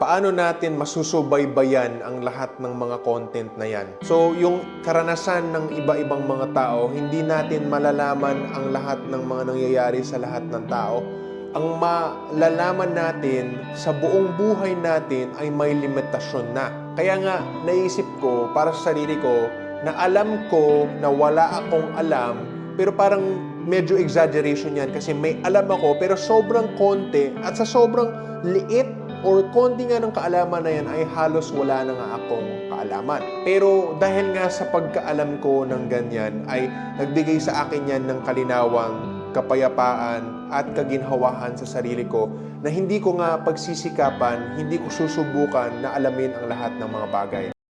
Paano natin masusubaybayan ang lahat ng mga content na yan? So, yung karanasan ng iba-ibang mga tao, hindi natin malalaman ang lahat ng mga nangyayari sa lahat ng tao. Ang malalaman natin sa buong buhay natin ay may limitasyon na. Kaya nga, naisip ko para sa sarili ko na alam ko na wala akong alam, pero parang medyo exaggeration yan kasi may alam ako pero sobrang konti at sa sobrang liit or konti nga ng kaalaman na yan ay halos wala na nga akong kaalaman. Pero dahil nga sa pagkaalam ko ng ganyan ay nagbigay sa akin yan ng kalinawang kapayapaan at kaginhawahan sa sarili ko na hindi ko nga pagsisikapan, hindi ko susubukan na alamin ang lahat ng mga bagay.